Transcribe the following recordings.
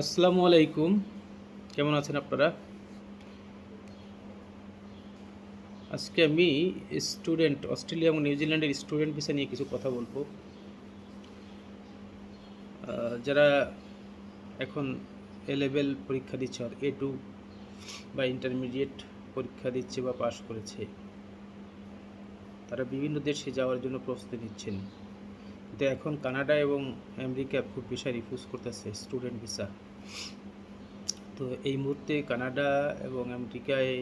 আসসালামু আলাইকুম। কেমন আছেন আপনারা? আজকে আমি স্টুডেন্ট, অস্ট্রেলিয়া এবং নিউজিল্যান্ডের স্টুডেন্ট ভিসা নিয়ে কিছু কথা বলব। যারা এখন এ লেভেল পরীক্ষা দিচ্ছে আর এ টু বা ইন্টারমিডিয়েট পরীক্ষা দিচ্ছে বা পাশ করেছে, তারা বিভিন্ন দেশে যাওয়ার জন্য প্রস্তুতি নিচ্ছেন। কিন্তু এখন কানাডা এবং আমেরিকা খুব ভিসা রিফিউজ করতেছে স্টুডেন্ট ভিসা তো এই মুহূর্তে কানাডা এবং আমেরিকায়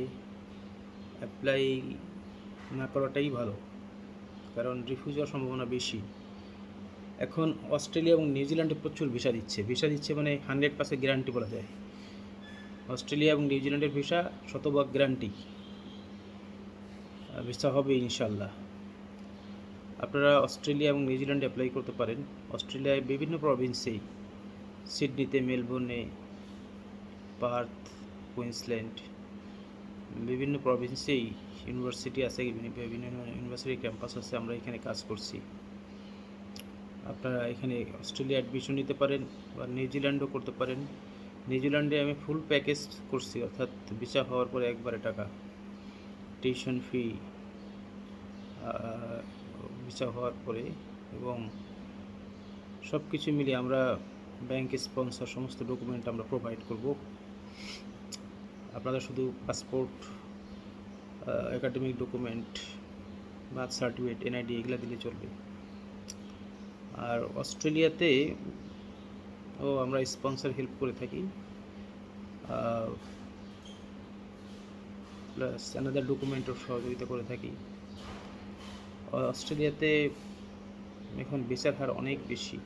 অ্যাপ্লাই না করাটাই ভালো, কারণ রিফিউজ হওয়ার সম্ভাবনা বেশি। এখন অস্ট্রেলিয়া এবং নিউজিল্যান্ডে প্রচুর ভিসা দিচ্ছে। ভিসা দিচ্ছে মানে হান্ড্রেড পার্সেন্ট গ্যারান্টি বলা যায়। অস্ট্রেলিয়া এবং নিউজিল্যান্ডের ভিসা শতভাগ গ্যারান্টি ভিসা হবে ইনশাল্লাহ আপনারা অস্ট্রেলিয়া এবং নিউজিল্যান্ডে অ্যাপ্লাই করতে পারেন। অস্ট্রেলিয়ায় বিভিন্ন প্রভিন্সেই সিডনিতে মেলবোর্নে, পার্থ, কুইন্সল্যান্ড, বিভিন্ন প্রভিন্সেই ইউনিভার্সিটি আছে, বিভিন্ন ইউনিভার্সিটি ক্যাম্পাস আছে, আমরা এখানে কাজ করছি। আপনারা এখানে অস্ট্রেলিয়া অ্যাডমিশন নিতে পারেন বা নিউজিল্যান্ডও করতে পারেন। নিউজিল্যান্ডে আমি ফুল প্যাকেজ করছি, অর্থাৎ ভিসা হওয়ার পরে একবারে টাকা। টিউশন ফি ভিসা হওয়ার পরে এবং সব কিছু মিলিয়ে আমরা ব্যাংক স্পন্সর, সমস্ত ডকুমেন্ট আমরা প্রোভাইড করব। আপনারা শুধু passport academic document birth certificate NID এগুলো দিলে চলবে। আর অস্ট্রেলিয়াতে, ও, আমরা স্পন্সর হেল্প করে থাকি। প্লাস অ্যানাদার ডকুমেন্টও সহযোগিতা করে থাকি। অস্ট্রেলিয়াতে এখন বিচার হার অনেক বেশি।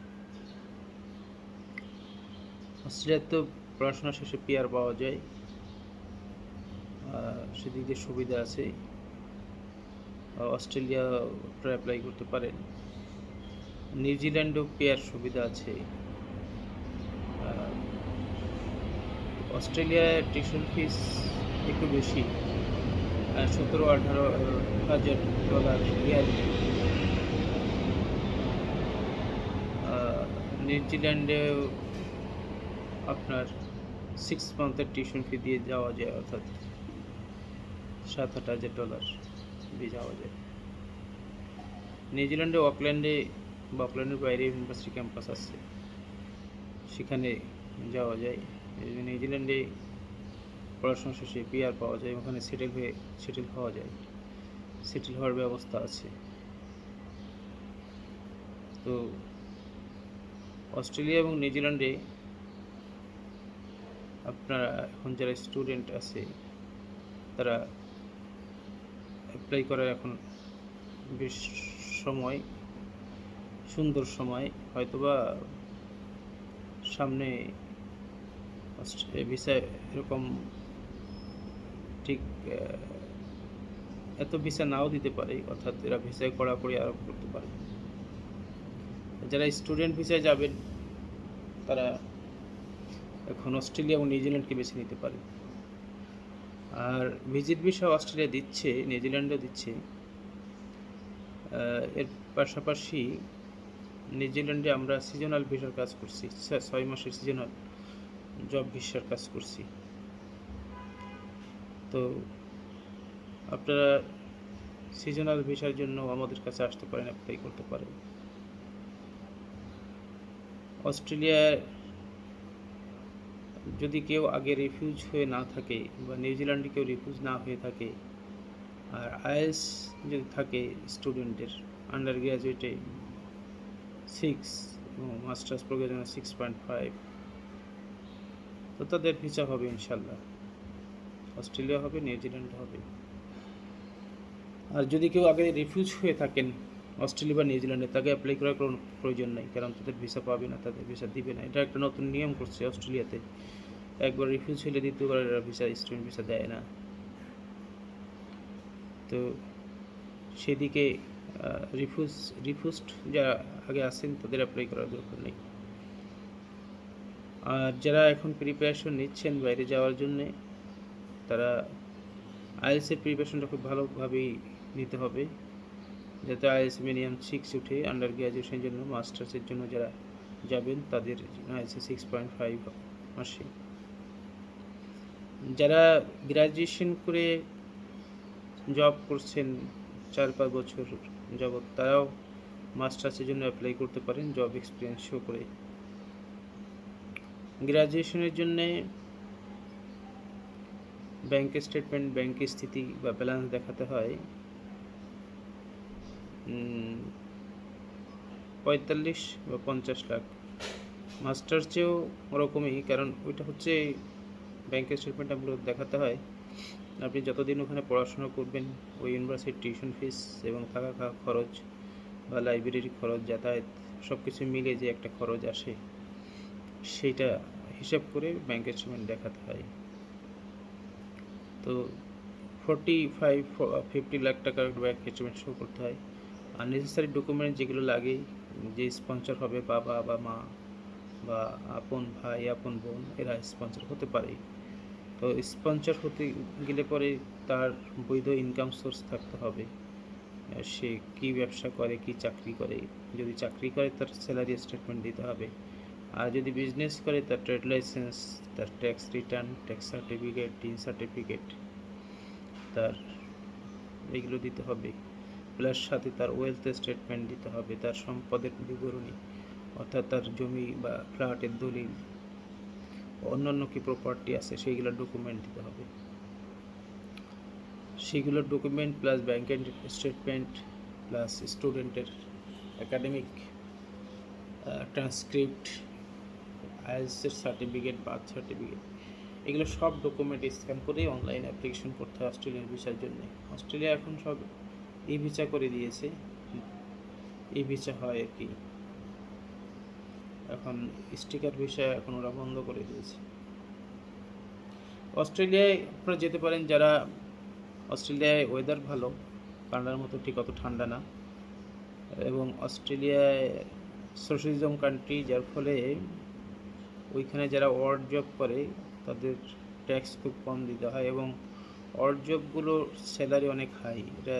অস্ট্রেলিয়াতে তো পড়াশোনা শেষে পিয়ার পাওয়া যায়। সেদিক দিয়ে সুবিধা আছে। অস্ট্রেলিয়া আপনারা অ্যাপ্লাই করতে পারেন। নিউজিল্যান্ডেও পেয়ার সুবিধা আছে। অস্ট্রেলিয়ায় টিউশন ফিস একটু বেশি। সতেরো, আঠারো হাজার ডলার ইয়ারলি নিউজিল্যান্ডে আপনার সিক্স মান্থের টিউশন ফি দিয়ে যাওয়া যায়, অর্থাৎ সাত আট হাজার ডলার দিয়ে যাওয়া যায়। নিউজিল্যান্ডে অকল্যান্ডে বা অকল্যান্ডের বাইরে ইউনিভার্সিটি ক্যাম্পাস আছে, সেখানে যাওয়া যায়। নিউজিল্যান্ডে পড়াশোনা শেষে পিআর পাওয়া যায়, ওখানে সেটেল হয়ে সেটেল হওয়া যায়। সেটেল হওয়ার ব্যবস্থা আছে। তো অস্ট্রেলিয়া এবং নিউজিল্যান্ডে আপনারা এখন যারা স্টুডেন্ট আছে, তারা অ্যাপ্লাই করার এখন বেশ সময়, সুন্দর সময়, হয়তোবা সামনে ভিসা এরকম ঠিক এত ভিসা নাও দিতে পারে, অর্থাৎ এরা ভিসায় কড়াকড়ি আরোপ করতে পারে। যারা স্টুডেন্ট ভিসায় যাবেন, তারা এখন অস্ট্রেলিয়া এবং নিউজিল্যান্ডকে বেছে নিতে পারে। আর ভিজিট ভিসা অস্ট্রেলিয়া দিচ্ছে, নিউজিল্যান্ডও দিচ্ছে। এর পাশাপাশি নিউজিল্যান্ডে আমরা সিজনাল ভিসার কাজ করছি, ছয় মাসের সিজনাল জব ভিসার কাজ করছি। তো আপনারা সিজনাল ভিসার জন্য আমাদের কাছে আসতে পারেন অ্যাপ্লাই করতে পারেন। অস্ট্রেলিয়ায় যদি কেউ আগে রিফিউজ হয়ে না থাকে বা নিউজিল্যান্ডে কেউ রিফিউজ না হয়ে থাকে, আর আইএস যদি থাকে স্টুডেন্টের আন্ডার গ্র্যাজুয়েটে সিক্স মাস্টার্স প্রোগ্রামে সিক্স পয়েন্ট ফাইভ তো তাদের ভিসা হবে ইনশাল্লাহ। অস্ট্রেলিয়া হবে নিউজিল্যান্ড হবে। আর যদি কেউ আগে রিফিউজ হয়ে থাকেন অস্ট্রেলিয়া বা নিউজিল্যান্ডে, তাকে অ্যাপ্লাই করার কোনো প্রয়োজন নেই, কারণ তাদের ভিসা পাবে না, তাদের ভিসা দিবে না। এটা একটা নতুন নিয়ম করছে অস্ট্রেলিয়াতে। একবার রিফিউজ হলে দ্বিতীয়বার এরা ভিসা স্টুডেন্ট ভিসা দেয় না। তো সেদিকে রিফিউজ রিফিউজড যারা আগে আসেন তাদের অ্যাপ্লাই করার দরকার নেই। আর যারা এখন প্রিপারেশন নিচ্ছেন বাইরে যাওয়ার জন্যে, তারা আইএলসের প্রিপারেশনটা খুব ভালোভাবেই নিতে হবে। যাতে আইএলস মিনিমাম সিক্স উঠে আন্ডার গ্র্যাজুয়েশনের জন্য মাস্টার্সের জন্য যারা যাবেন তাদের আইএলসি সিক্স পয়েন্ট ফাইভ আসে। যারা গ্র্যাজুয়েশন করে জব করছেন চার পাঁচ বছর যাবৎ, তারাও মাস্টার্সের জন্য অ্যাপ্লাই করতে পারেন জব এক্সপিরিয়েন্স শো করে। গ্র্যাজুয়েশনের জন্যে ব্যাংকের স্টেটমেন্ট ব্যাংকের স্থিতি বা ব্যালেন্স দেখাতে হয়। পঁয়তাল্লিশ বা পঞ্চাশ লাখ। মাস্টার চেয়েও ওরকমই, কারণ ওইটা হচ্ছে ব্যাংকের স্টেটমেন্ট আপনার দেখাতে হয়, আপনি যতদিন ওখানে পড়াশোনা করবেন, ওই ইউনিভার্সিটির টিউশন ফিস এবং থাকা খাওয়া খরচ বা লাইব্রেরির খরচ, যাতায়াত সব কিছু মিলে যে একটা খরচ আসে সেইটা হিসাব করে ব্যাংকের স্টেটমেন্ট দেখাতে হয়। তো ফোরটি ফাইভ ফিফটি লাখ টাকার ব্যাংক স্টেটমেন্ট শো করতে হয়। আর নেসেসারি ডকুমেন্ট যেগুলো লাগে, যে স্পন্সর হবে বাবা বা মা বা আপন ভাই, আপন বোন, এরা স্পন্সর হতে পারে। তো স্পন্সর হতে গেলে পরে তার বৈধ ইনকাম সোর্স থাকতে হবে। সে কি ব্যবসা করে, কি চাকরি করে? যদি চাকরি করে, তার স্যালারি স্টেটমেন্ট দিতে হবে। আর যদি বিজনেস করে, তার ট্রেড লাইসেন্স তার tax return tax certificate TIN certificate তার এগুলো দিতে হবে। প্লাস সাথে তার ওয়েলথ স্টেটমেন্ট দিতে হবে, তার সম্পদের বিবরণী, অর্থাৎ তার জমি বা ফ্ল্যাটের দলিল, অন্যান্য কি প্রপার্টি আছে সেইগুলোর ডকুমেন্ট দিতে হবে। সেগুলোর ডকুমেন্ট প্লাস ব্যাংকের স্টেটমেন্ট প্লাস স্টুডেন্টের একাডেমিক ট্রান্সক্রিপ্ট আইএসের সার্টিফিকেট বার্থ সার্টিফিকেট এগুলো সব ডকুমেন্ট স্ক্যান করেই অনলাইন অ্যাপ্লিকেশন করতে হয় অস্ট্রেলিয়ার ভিসার জন্য। অস্ট্রেলিয়া এখন সব ই ভিসা করে দিয়েছে। ই ভিসা হয় আর কি। এখন স্টিকার ভিসা এখন ওরা বন্ধ করে দিয়েছে। অস্ট্রেলিয়ায় আপনারা যেতে পারেন, যারা অস্ট্রেলিয়ায় ওয়েদার ভালো কানাডার মতো ঠিক অত ঠান্ডা না। এবং অস্ট্রেলিয়ায় সোশ্যালিজম কান্ট্রি যার ফলে ওইখানে যারা ওয়ার্ড জব করে, তাদের ট্যাক্স খুব কম দিতে হয় এবং ওয়ার্ড জবগুলোর স্যালারি অনেক হাই এটা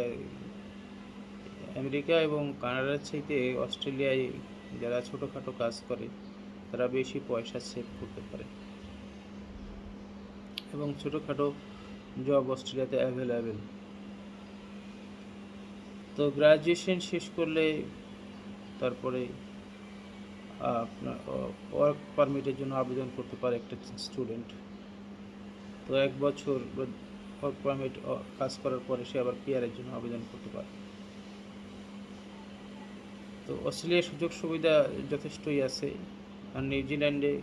আমেরিকা এবং কানাডার চাইতে অস্ট্রেলিয়ায় যারা ছোটোখাটো কাজ করে, তারা বেশি পয়সা সেভ করতে পারে। এবং ছোটোখাটো জব অস্ট্রেলিয়াতে অ্যাভেলেবেল তো গ্রাজুয়েশন শেষ করলে তারপরে আপনার ওয়ার্ক পারমিটের জন্য আবেদন করতে পারে একটা স্টুডেন্ট তো এক বছর ওয়ার্ক পারমিট কাজ করার পরে সে আবার পিআরের জন্য আবেদন করতে পারে। তো অস্ট্রেলিয়ার সুযোগ সুবিধা যথেষ্টই আছে। আর নিউজিল্যান্ডে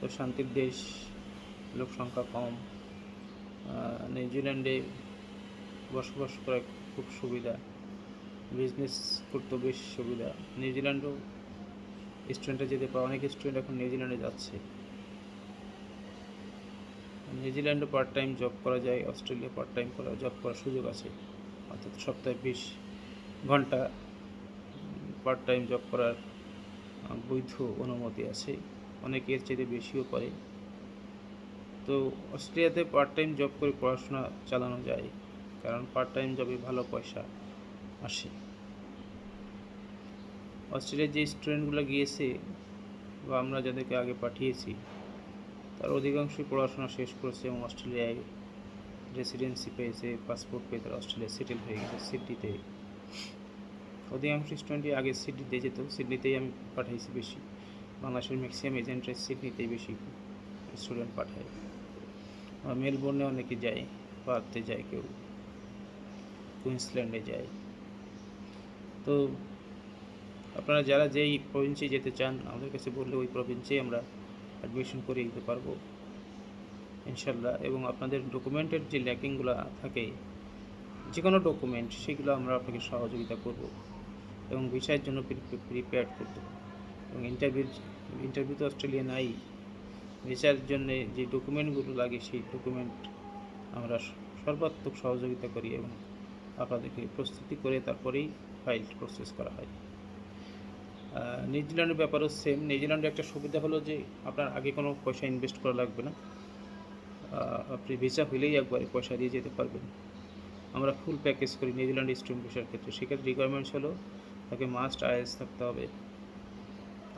তো শান্তির দেশ, লোক সংখ্যা কম। নিউজিল্যান্ডে বসবাস করা খুব সুবিধা। বিজনেস করতেও বেশ সুবিধা। নিউজিল্যান্ডও স্টুডেন্টরা যেতে পারে। অনেক স্টুডেন্ট এখন নিউজিল্যান্ডে যাচ্ছে। নিউজিল্যান্ডে পার্ট টাইম জব করা যায়। অস্ট্রেলিয়া পার্ট টাইম করা জব করার সুযোগ আছে। অর্থাৎ সপ্তাহে বিশ ঘণ্টা পার্ট টাইম জব করার বৈধ অনুমতি আছে। অনেকে এর চাইতে বেশিও করে। তো অস্ট্রেলিয়াতে পার্ট টাইম জব করে পড়াশোনা চালানো যায়, কারণ পার্ট টাইম জবে ভালো পয়সা আসে। অস্ট্রেলিয়ার যে স্টুডেন্টগুলো গিয়েছে বা আমরা যাদেরকে আগে পাঠিয়েছি, তার অধিকাংশই পড়াশোনা শেষ করেছে এবং অস্ট্রেলিয়ায় রেসিডেন্সি পেয়েছে পাসপোর্ট পেয়ে তারা অস্ট্রেলিয়া সেটেল হয়ে গেছে সিডনিতে অধিকাংশ স্টুডেন্টই আগে সিডনিতে যেত। সিডনিতেই আমি পাঠাইছি বেশি। বাংলাদেশের ম্যাক্সিমাম এজেন্টরা সিডনিতেই বেশি স্টুডেন্ট পাঠায়। মেলবোর্নে অনেকে যায় পার্থে যায় কেউ। কুইন্সল্যান্ডে যায়। তো আপনারা যারা যেই প্রভিন্সে যেতে চান, আমাদের কাছে বললে ওই প্রভিন্সেই আমরা অ্যাডমিশন করে দিতে পারব। ইনশাল্লাহ এবং আপনাদের ডকুমেন্টের যে ল্যাকিংগুলো থাকে যে কোনো ডকুমেন্ট সেগুলো আমরা আপনাকে সহযোগিতা করব। এবং ভিসার জন্য প্রিপেয়ার করব এবং ইন্টারভিউ ইন্টারভিউ তো অস্ট্রেলিয়া নাই। ভিসার জন্য যে ডকুমেন্টগুলো লাগে, সেই ডকুমেন্ট আমরা সর্বাত্মক সহযোগিতা করি এবং আপনাদেরকে প্রস্তুতি করে তারপরেই ফাইল প্রসেস করা হয়। নিউজিল্যান্ডের ব্যাপারেও সেম নিউজিল্যান্ডের একটা সুবিধা হলো যে আপনার আগে কোনো পয়সা ইনভেস্ট করা লাগবে না। আপনি ভিসা হইলেই একবারে পয়সা দিয়ে যেতে পারবেন। আমরা ফুল প্যাকেজ করি নিউজিল্যান্ড স্টুডেন্ট ভিসার ক্ষেত্রে। সেক্ষেত্রে রিকোয়ারমেন্টস হলো তাকে মাস্ট আইএস থাকতে হবে।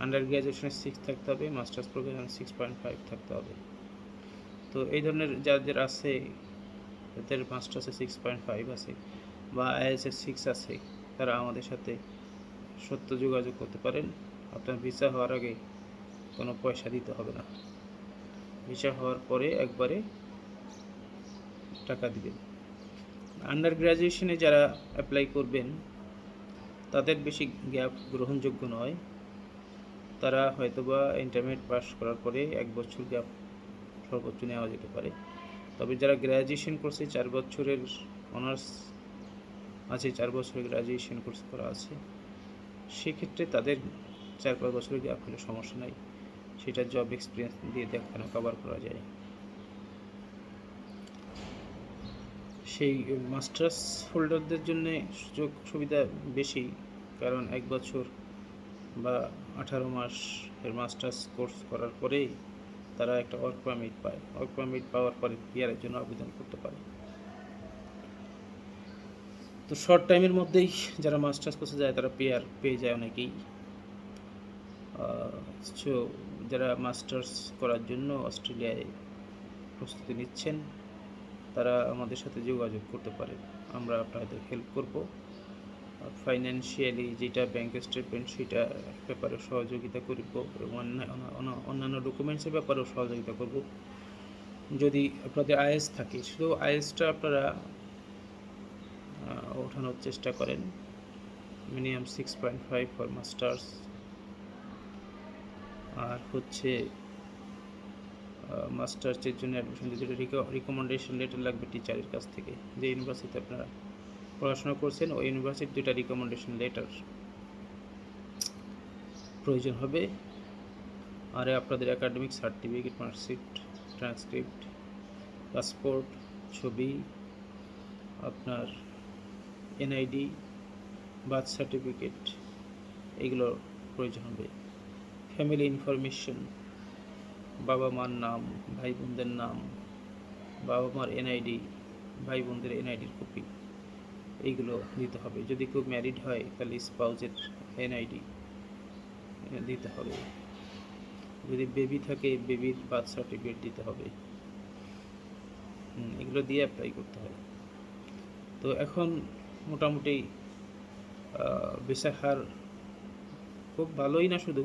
আন্ডার গ্র্যাজুয়েশনে সিক্স থাকতে হবে masters programme six point five থাকতে হবে। তো এই ধরনের যাদের আছে, তাদের মাস্টার্সে সিক্স পয়েন্ট ফাইভ আছে বা আইএসএ সিক্স আছে, তারা আমাদের সাথে সত্য যোগাযোগ করতে পারেন। আপনার ভিসা হওয়ার আগে কোনো পয়সা দিতে হবে না। ভিসা হওয়ার পরে একবারে টাকা দিবেন। আন্ডার গ্র্যাজুয়েশনে যারা অ্যাপ্লাই করবেন তাদের বেশি গ্যাপ গ্রহণযোগ্য নয়। তারা হয়তোবা ইন্টারমিডিয়েট পাস করার পরে এক বছর গ্যাপ সর্বোচ্চ নেওয়া যেতে পারে। তবে যারা গ্র্যাজুয়েশন করছে চার বছরের অনার্স আছে, চার বছরের গ্র্যাজুয়েশন কোর্স করা আছে, সেক্ষেত্রে তাদের চার পাঁচ বছরের গ্যাপ হলে সমস্যা নাই। সেটা জব এক্সপিরিয়েন্স দিয়ে দেখানো কভার করা যায়। সেই মাস্টার্স হোল্ডারদের জন্য সুযোগ সুবিধা বেশি, কারণ এক বছর বা আঠারো মাস এর মাস্টার্স কোর্স করার পরেই তারা একটা ওয়ার্ক পারমিট পায়। ওয়ার্ক পারমিট পাওয়ার পরে পিয়ারের জন্য আবেদন করতে পারে। তো শর্ট টাইমের মধ্যেই যারা মাস্টার্স কোর্সে যায়, তারা পেয়ার পেয়ে যায় অনেকেই। যারা মাস্টার্স করার জন্য অস্ট্রেলিয়ায় প্রস্তুতি নিচ্ছেন তারা আমাদের সাথে যোগাযোগ করতে পারে। আমরা আপনাদের হেল্প করব। ফাইন্যান্সিয়ালি যেটা ব্যাংক স্টেটমেন্ট সেটা ব্যাপারে সহযোগিতা করব এবং অন্য- অন্য- অন্যান্য ডকুমেন্টসের ব্যাপারেও সহযোগিতা করব। যদি আপনাদের আইএস থাকে, শুধু আইএসটা আপনারা ওঠানোর চেষ্টা করেন। Minimum six point five for masters আর হচ্ছে মাস্টার্সের জন্য অ্যাডমিশন দিতে রিকমেন্ডেশন লেটার লাগবে টিচারের কাছ থেকে। যে ইউনিভার্সিটিতে আপনারা পড়াশোনা করছেন, ওই ইউনিভার্সিটির দুটা রিকমেন্ডেশন লেটার প্রয়োজন হবে। আর আপনাদের academic certificate marksheet transcript passport ছবি, আপনার এনআইডি বার্থ সার্টিফিকেট এগুলো প্রয়োজন হবে। ফ্যামিলি ইনফরমেশন বাবা মার নাম ভাই বোনদের নাম, বাবা মার এনআইডি ভাই বোনদের এনআইডির কপি, এইগুলো দিতে হবে। যদি কেউ ম্যারিড হয়, তাহলে স্পাউজের এনআইডি দিতে হবে। যদি বেবি থাকে বেবির বার্থ সার্টিফিকেট দিতে হবে। এগুলো দিয়ে অ্যাপ্লাই করতে হয়। তো এখন মোটামুটি ভিসার হার খুব ভালোই না শুধু।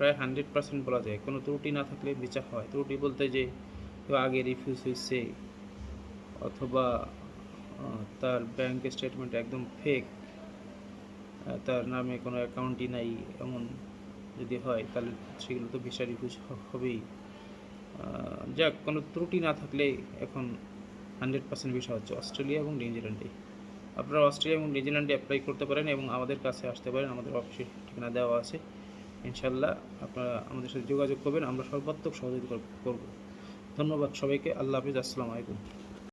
প্রায় হান্ড্রেড পার্সেন্ট বলা যায়। কোনো ত্রুটি না থাকলে বিচার হয়। ত্রুটি বলতে যে কেউ আগে রিফিউজ হয়েছে অথবা তার ব্যাংক স্টেটমেন্ট একদম ফেক তার নামে কোনো অ্যাকাউন্টই নাই এমন যদি হয়, তাহলে সেগুলো তো ভিসা রিফিউজ হবেই। যাক, কোনো ত্রুটি না থাকলে এখন হান্ড্রেড পার্সেন্ট ভিসা হচ্ছে অস্ট্রেলিয়া এবং নিউজিল্যান্ডে আপনারা অস্ট্রেলিয়া এবং নিউজিল্যান্ডে অ্যাপ্লাই করতে পারেন এবং আমাদের কাছে আসতে পারেন। আমাদের অফিসের ঠিকানা দেওয়া আছে। ইনশাল্লাহ আপনারা আমাদের সাথে যোগাযোগ করবেন, আমরা সর্বাত্মক সহযোগিতা করব। ধন্যবাদ সবাইকে, আল্লাহ হাফিজ, আসসালামু আলাইকুম।